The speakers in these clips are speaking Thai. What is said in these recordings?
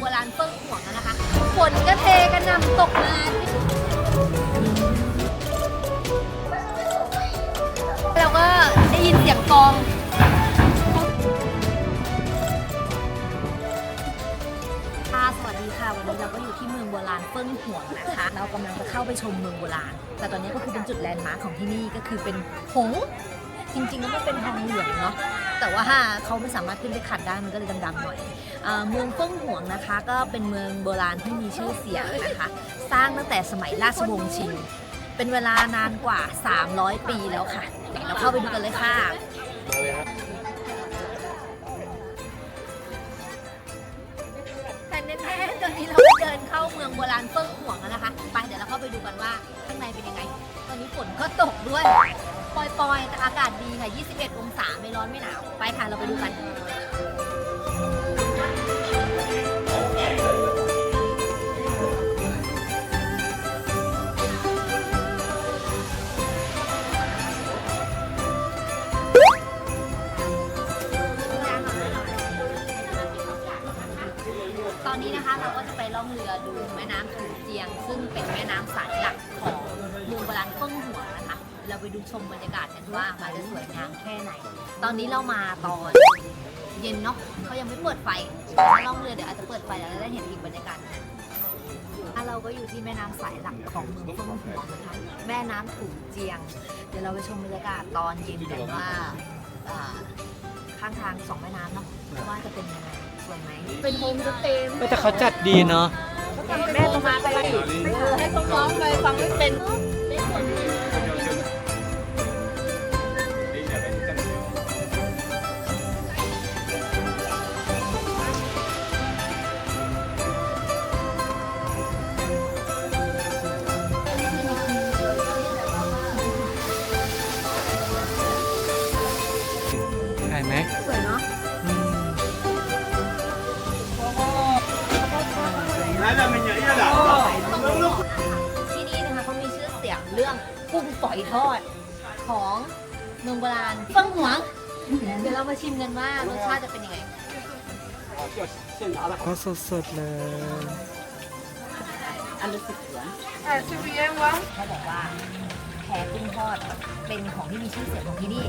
โบราณเฟิ่งห่วงแล้วนะคะฝนก็เทกระหน่ำตกมาเราก็ได้ยินเสียงกองค่ะสวัสดีค่ะ วันนี้เราก็อยู่ที่เมืองโบราณเฟิ่งห่วงนะคะ เรากำลังจะเข้าไปชมเมืองโบราณ แต่ตอนนี้ก็คือเป็นจุดแลนด์มาร์คของที่นี่ก็คือเป็นหงจริงๆแล้วมันเป็นทองเหลืองเนาะแต่ว่าเขาไม่สามารถขึ้นไปขัดได้มันก็เลยดำๆหน่อย เมืองเฟิ่งหวงนะคะ ก็เป็นเมืองโบราณที่มีชื่อเสียงนะคะ สร้างตั้งแต่สมัยราชวงศ์ชิง เป็นเวลานานกว่า 300 ปีแล้วค่ะเดี๋ยวเราเข้าไปดูกันเลยค่ะแต่แน่ๆตอนนี้เราเดินเข้าเมืองโบราณเฟิ่งห่วงแล้วนะคะ ไปเดี๋ยวเราเข้าไปดูกันว่าข้างในเป็นยังไง ตอนนี้ฝนก็ตกด้วย ปล่อยๆแต่อากาศดีค่ะ 21 องศาไม่ร้อนไม่หนาว ไปค่ะเราไปดูกัน นี้นะคะเราก็จะไปล่องเรือดูแม่น้ำถูเจียง ซึ่งเป็นแม่น้ำสายหลักของเมืองโบราณเฟิ่งหัวนะคะ เราไปดูชมบรรยากาศกันว่ามันจะสวยงามแค่ไหน ตอนนี้เรามาตอนเย็นเนาะเขายังไม่เปิดไฟล่องเรือเดี๋ยวอาจจะเปิดไฟแล้วได้เห็นอีกบรรยากาศหนึงอะเราก็อยู่ที่แม่น้ำสายหลักของเมืองเฟิ่งหัวนะคะแม่น้ำถูเจียง เดี๋ยวเราไปชมบรรยากาศตอนเย็นกันว่าข้างทางสองแม่น้ำเนาะว่าจะเป็นยังไง เป็นโฮมสเตย์แต่เขาจัดดีเนาะแม่ต้องมาไปให้เขาร้องไปฟังไม่เป็น ฝอยทอดของเมืองโบราณเฟังหวง เดี๋ยวเรามาชิมกันว่ารสชาติจะเป็นยังไงก็สดๆเลยอ่าชิวิเอ็มวะเขาบอกว่า แพกุ้งทอด เป็นของที่มีชื่อเสียงของที่นี่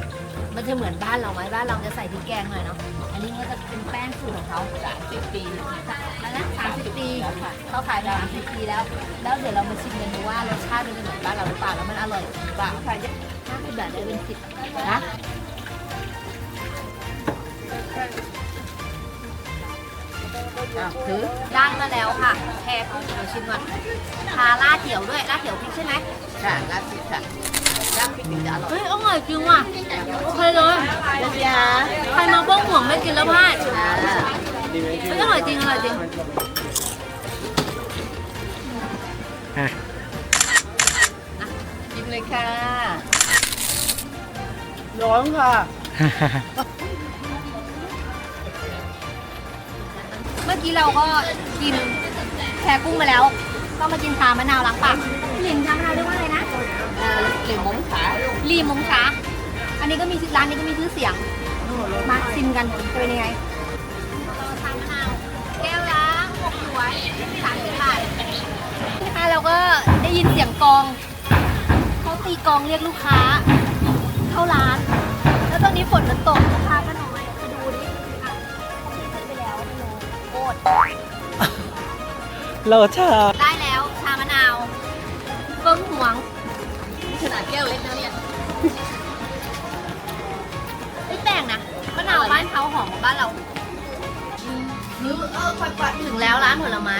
มันจะเหมือนบ้านเราไหมบ้านเราจะใส่พริกแกงหน่อยเนาะ อันนี้ก็จะเป็นแป้งสูตรของเขาสามสิบปีแล้วนะสามสิบปีเขาขายมาสามสิบปีแล้ว แล้วเดี๋ยวเรามาชิมกันดูว่ารสชาติมันจะเหมือนบ้านเราหรือเปล่าแล้วมันอร่อยหรือเปล่าค่ะถ้าเป็นแบบได้เป็นสิบนะ ถือได้มาแล้วค่ะแพรกุ้งเดี๋ยวชิมก่อนทาล่าดเขียวด้วยล่าดเขียวพริกใช่ไหมค่ะลาสิค่ะย่างพริกถึงจะอร่อยเฮ้ยอร่อยจริงว่ะโอเคเลยเจียใครมาบ้องห่วงไม่กินแล้วพลาดอ่าเฮ้ยอร่อยจริงอร่อยจริงอะกินเลยค่ะร้อนค่ะ กี้เราก็กินแพรกุ้งมาแล้วก็มากินชามะนาวล้างปากหลินชามะนาวเรียกว่าอะไรนะเอ่อหรือมงขาลีมงช้าอันนี้ก็มีชื่อร้านนี้ก็มีชื่อเสียง มาชิมกันจะเป็นยังไงชามะนาวแก้วละหกหยวนสามสิบบาทนะคะเราก็ได้ยินเสียงกลองเขาตีกลองเรียกลูกค้าเข้าร้าน แล้วตอนนี้ฝนมันตกลูกค้าก็ โคตรเราชาได้แล้วชามะนาวเบิ้งหวงขนาดแก้วเล็กนะเนี่ยไม่แปลกนะมะนาวบ้านเขาหอมกว่าบ้านเรานึกเออค่อยปัดถึงแล้วร้านผลไม้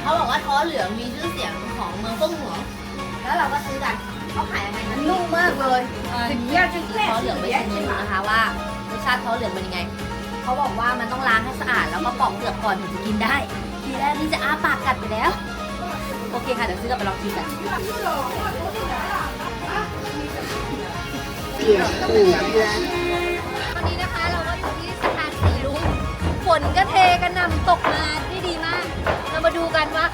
เขาบอกว่าท้อเหลืองมีชื่อเสียงของเมืองเฟิ่งหวงแล้วเราก็ซื้อกันเขาขายยังไงนะนุ่มมากเลยถึงแยกจนแรกท้อเหลืองไปชิมดูนะคะว่ารสชาติท้อเหลืองเป็นยังไง เขาบอกว่ามันต้องล้างให้สะอาดแล้วก็ปอกเปลือกก่อนถึงจะกินได้ ทีแรกนี่จะอ้าปากกัดไปแล้ว โอเคค่ะ เดี๋ยวซื้อกลับไปลองกินกันวันนี้นะคะเราก็อยู่ที่สะพานสีลุงฝนก็เทกระหน่ำตกมาที่ดีมาก เรามาดูกันว่า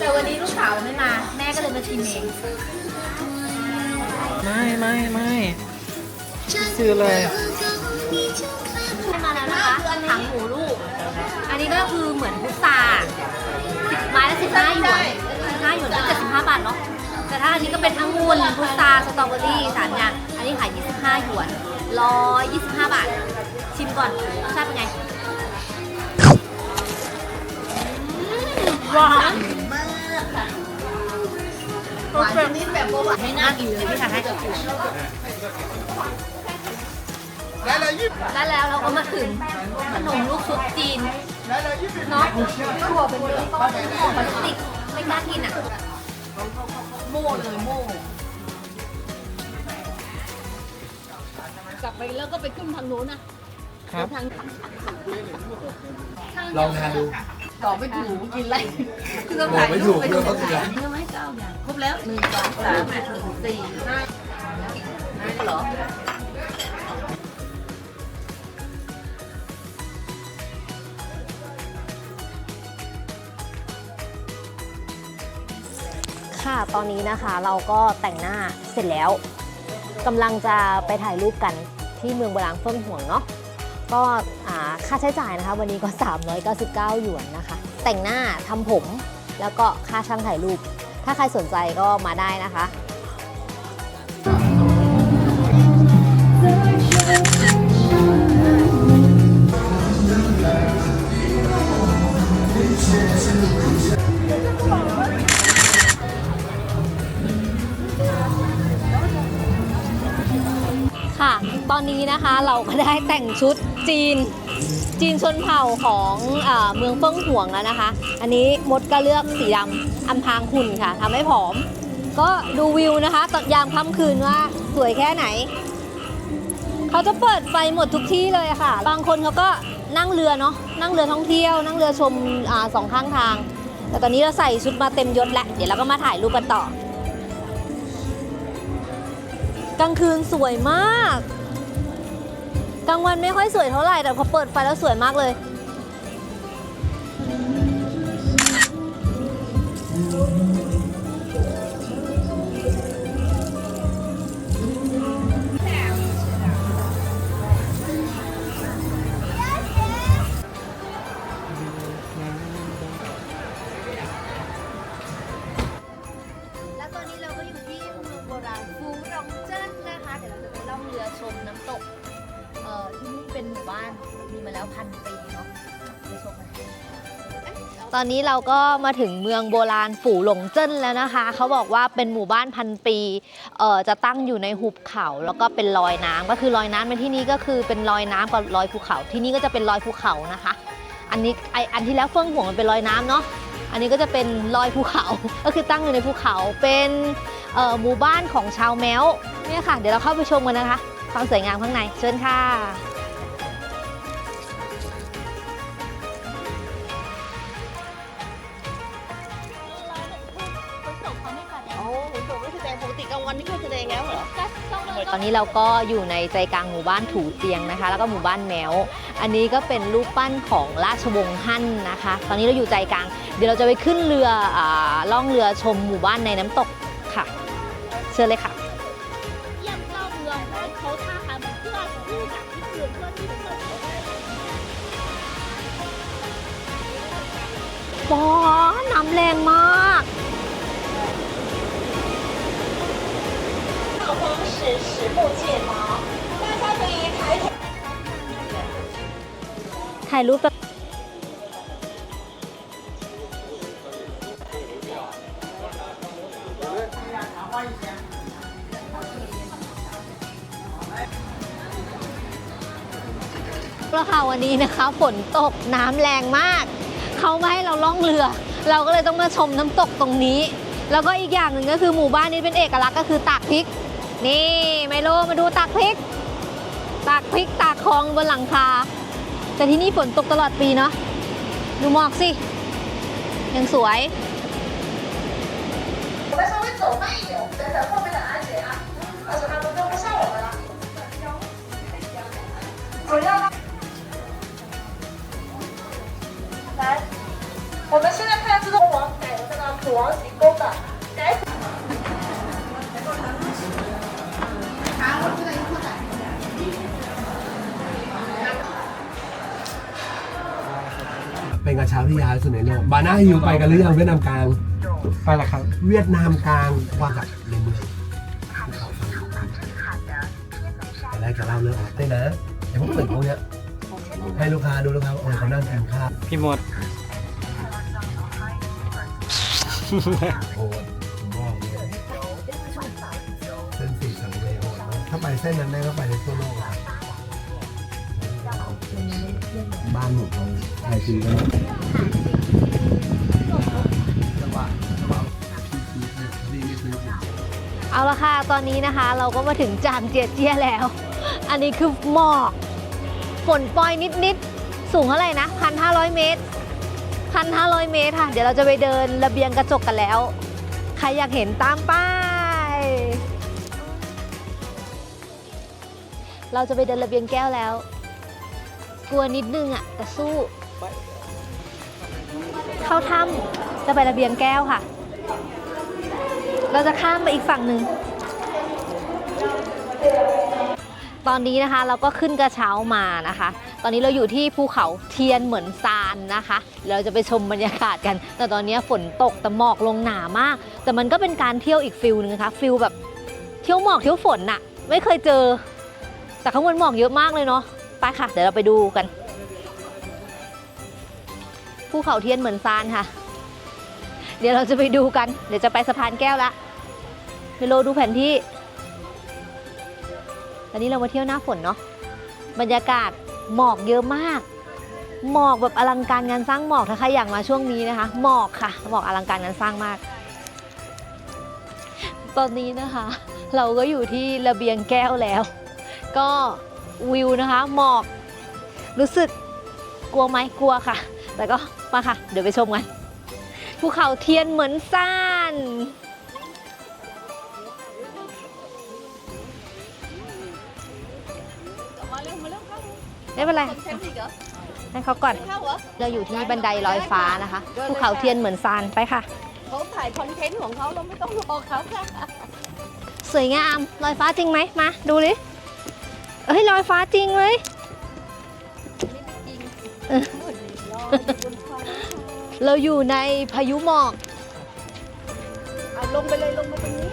แต่วันนี้ลูกสาวไม่มา แม่ก็เลยมาชิมเองไม่ไม่ไม่ซื้อเลยให้มาแล้วนะคะถังหมูลูก อันนี้ก็คือเหมือนพุทราไม้ละสิบห้าหยวนสิบห้าหยวนก็เจ็ดสิบห้าบาทเนาะแต่ถ้าอันนี้ก็เป็นองุ่นพุทราสตรอเบอรี่สามอย่างอันนี้ขาย25หยวน125บาท ชิมก่อนรสชาติเป็นไงหวานมากค่ะ หวานนิดแบบหวานไม่น่ากินเลยพี่ทานให้กับคุณได้แล้วเราก็มาถึงขนมลูกชุบจีนเนาะถั่วเป็นเรื่อก็เป็นของพลาสติกไม่กล้ากินอะโม่เลยโม่กลับไปแล้วก็ไปขึ้นทางโน้นนะครับทางลองทานดู ต่อไม่ถูกกินอะไรคือบอกไม่ถูกเรื่องเขาเสียเนื้อไม้เก้าอย่างครบแล้วหนึ่งสองสามสี่ห้าห้เหรอค่ะ ตอนนี้นะคะเราก็แต่งหน้าเสร็จแล้วกำลังจะไปถ่ายรูปกันที่เมืองโบราณเฟิ่งห่วงเนาะ ก็ค่าใช้จ่ายนะคะ วันนี้ก็ 399 หยวนนะคะ แต่งหน้าทำผม แล้วก็ค่าช่างถ่ายรูป ถ้าใครสนใจก็มาได้นะคะค่ะ ตอนนี้นะคะเราก็ได้แต่งชุด จีน จีนชนเผ่าของอเมืองเฟิ่งห่วงแล้วนะคะ อันนี้มดก็เลือกสีดำอำพรางหุ่นค่ะทำให้ผอม ก็ดูวิวนะคะตอนยามค่ำคืนว่าสวยแค่ไหน เขาจะเปิดไฟหมดทุกที่เลยค่ะ บางคนเขาก็นั่งเรือเนาะนั่งเรือท่องเที่ยว นั่งเรือชมอสองข้างทาง แต่ตอนนี้เราใส่ชุดมาเต็มยศแล้วเดี๋ยวเราก็มาถ่ายรูปกันต่อ กลางคืนสวยมาก กลางวันไม่ค่อยสวยเท่าไหร่แต่พอเปิดไฟแล้วสวยมากเลย ตอนนี้เราก็มาถึงเมืองโบราณฝูหลงเจิ้นแล้วนะคะ เขาบอกว่าเป็นหมู่บ้านพันปีเอ่อจะตั้งอยู่ในหุบเขาแล้วก็เป็นลอยน้ำก็คือลอยน้ำในที่นี้ก็คือเป็นลอยน้ำกับลอยภูเขา ที่นี่ก็จะเป็นลอยภูเขานะคะ อันนี้ไออันที่แล้วเฟื่องห่วงมันเป็นลอยน้ำเนาะอันนี้ก็จะเป็นลอยภูเขา ก็คือตั้งอยู่ในภูเขาเป็นเอ่อหมู่บ้านของชาวแมวเนี่ยค่ะ เดี๋ยวเราเข้าไปชมกันนะคะ ความสวยงามข้างในเชิญค่ะ ตอนนี้เราก็อยู่ในใจกลางหมู่บ้านถูเตียงนะคะ แล้วก็หมู่บ้านแมว อันนี้ก็เป็นรูปปั้นของราชวงศ์ฮั่นนะคะ ตอนนี้เราอยู่ใจกลาง เดี๋ยวเราจะไปขึ้นเรืออล่องเรือชมหมู่บ้านในน้ำตกค่ะ เชิญเลยค่ะเยี่ยมเล่าเมืองเขาก บที่อื่นเพื่อที่จะเกิดปอน้ำแรงมากถ่ายรูปแบบแล้วค่ะวันนี้นะคะฝนตกน้ำแรงมาก เขาไม่ให้เราล่องเรือ เราก็เลยต้องมาชมน้ำตกตรงนี้ แล้วก็อีกอย่างหนึ่งก็คือหมู่บ้านนี้เป็นเอกลักษณ์ก็คือตากพริก นี่ไมโลมาดูตากพริก ตากพริกตากคลองบนหลังคา แต่ที่นี่ฝนตกตลอดปีเนาะ ดูหมอกสิ ยังสวย 我们现在看这个往北的这个土王行宫的 เป็นกระเช้าที่ยาวที่สุดในโลกบานาฮิวไปกันหรือยังเวียดนามกลาง ไปละครับ เวียดนามกลางกว่ากับในเมืองตอนแรกจะเล่าเรื่องอะไรได้นะไอ้พวกตึกพวกเนี้ยให้ลูกค้าดูลูกค้าว่าเออเขานั่งกินข้าวพี่มดโอ้โหผมบอกเลยเส้นสีสังเวยโหดมากถ้าไปเส้นนั้นได้ก็ไปในทั่วโลกอะบ้านหนูเขาไทยจีก็จังหวะจังหวะพี่พี่ซื้อผมเอาละค่ะ ตอนนี้นะคะ เราก็มาถึงจางเจียเจียแล้ว อันนี้คือหมอกฝนปล่อยนิดๆ สูงเท่าไหร่นะ1,500เมตร1,500เมตรค่ะ เดี๋ยวเราจะไปเดินระเบียงกระจกกันแล้ว ใครอยากเห็นตามป้ายเราจะไปเดินระเบียงแก้วแล้ว กลัวนิดนึงอะแต่สู้ เข้าถ้ำจะไประเบียงแก้วค่ะ เราจะข้ามไปอีกฝั่งหนึ่งตอนนี้นะคะเราก็ขึ้นกระเช้ามานะคะ ตอนนี้เราอยู่ที่ภูเขาเทียนเหมือนซานนะคะ เราจะไปชมบรรยากาศกัน แต่ตอนนี้ฝนตกแต่หมอกลงหนามาก แต่มันก็เป็นการเที่ยวอีกฟิลหนึงนะคะฟิลแบบเที่ยวหมอกเที่ยวฝนน่ะ ไม่เคยเจอ แต่ข้างบนหมอกเยอะมากเลยเนาะ ไปค่ะ เดี๋ยวเราไปดูกัน ภูเขาเทียนเหมือนซานค่ะ เดี๋ยวเราจะไปดูกัน เดี๋ยวจะไปสะพานแก้วละเมโลดูแผนที่ ตอนนี้เรามาเที่ยวหน้าฝนเนาะ บรรยากาศหมอกเยอะมาก หมอกแบบอลังการงานสร้างหมอกถ้าใครอยากมาช่วงนี้นะคะ หมอกค่ะ หมอกอลังการงานสร้างมาก ตอนนี้นะคะ เราก็อยู่ที่ระเบียงแก้วแล้ว ก็ วิวนะคะ หมอก รู้สึกกลัวไหมกลัวค่ะ แต่ก็มาค่ะ เดี๋ยวไปชมกันภูเขาเทียนเหมือนซ่านมาเร็วมาเร็วเข้าไม่เป็นไรคอนเทนต์อีกเหรอให้เขาก่อนเข้าเหรอเราอยู่ที่บันไดลอยฟ้านะคะภูเขาเทียนเหมือนซานไปค่ะเขาถ่ายคอนเทนต์ของเขาเราไม่ต้องรอเขาค่ะ สวยงามลอยฟ้าจริงไหมมาดูดิ เอ้ยลอยฟ้าจริงเลยเออเราอยู่ในพายุหมอก เอาลงไปเลยลงมาตรงนี้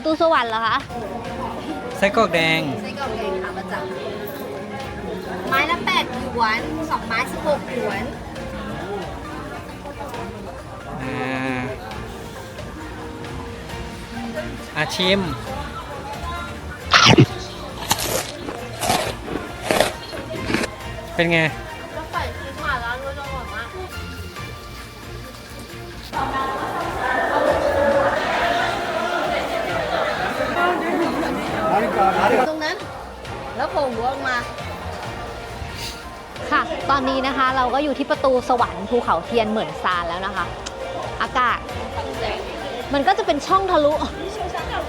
ประตูสวรรค์เหรอคะไส้กรอกแดง ไส้กรอกแดงค่ะมาจากไม้ละแปดหยวนสองไม้สิบหกหยวนอ่าอาชิม เป็นไง ตอนนี้นะคะเราก็อยู่ที่ประตูสวรรค์ภูเขาเทียนเหมือนซานแล้วนะคะ อากาศ มันก็จะเป็นช่องทะลุ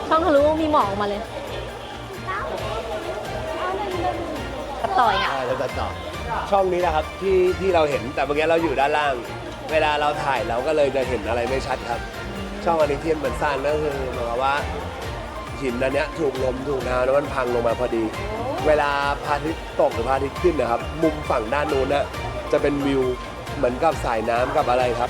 ช่องทะลุมีหมอกออกมาเลยกระต่อยอะ ใช่แล้วตัดต่อช่องนี้นะครับที่ที่เราเห็นแต่เมื่อกี้เราอยู่ด้านล่าง เวลาเราถ่ายเราก็เลยจะเห็นอะไรไม่ชัดครับ ช่องอันนี้เทียนเหมือนสั้นก็คือหมายความว่าหินอันเนี้ยถูกลมถูกน้ำแล้วมันพังลงมาพอดี เวลาพระอาทิตย์ตกหรือพระอาทิตย์ขึ้นนะครับ มุมฝั่งด้านนู้นนะจะเป็นวิวเหมือนกับสายน้ำกับอะไรครับ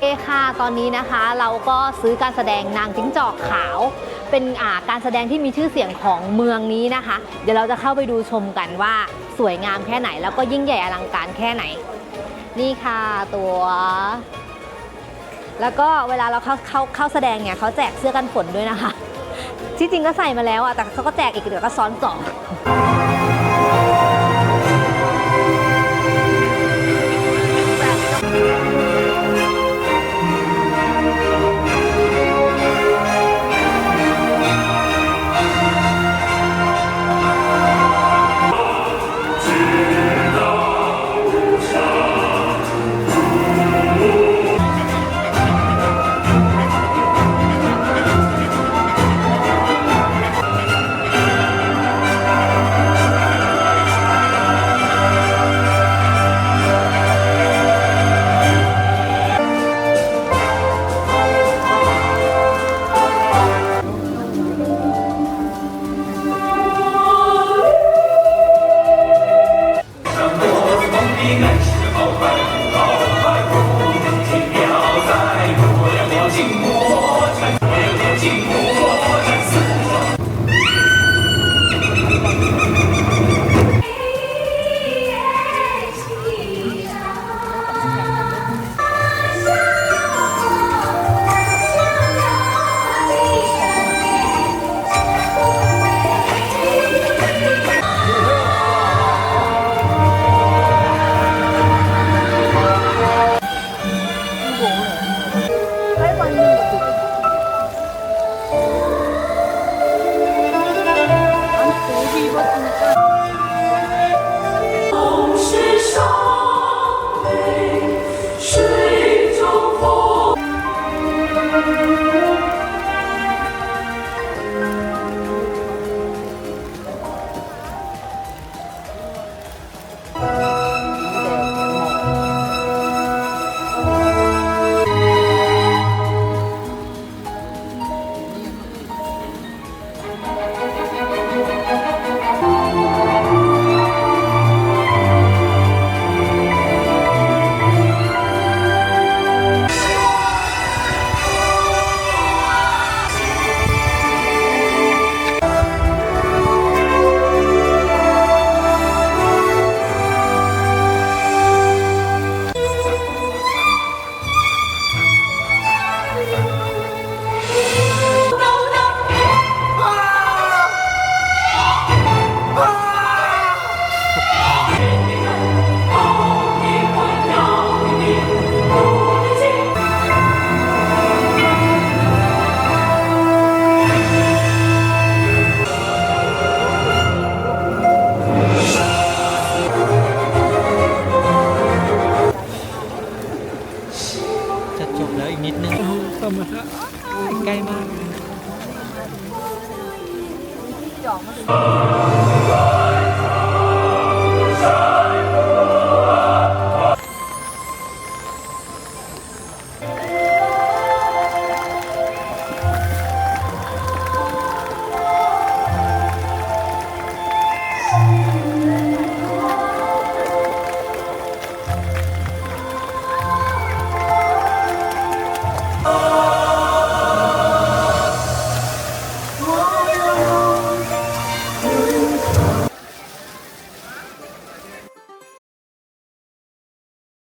เอค่ะ ตอนนี้นะคะเราก็ซื้อการแสดงนางจิ้งจอกขาว เป็นการแสดงที่มีชื่อเสียงของเมืองนี้นะคะ เดี๋ยวเราจะเข้าไปดูชมกันว่าสวยงามแค่ไหน แล้วก็ยิ่งใหญ่อลังการแค่ไหน นี่ค่ะตัวแล้วก็เวลาเราเข้าเข้าเข้าแสดงเนี่ยเขาแจกเสื้อกันฝนด้วยนะคะ ที่จริงก็ใส่มาแล้วอะแต่เขาก็แจกอีกเดี๋ยวก็ซ้อนสอง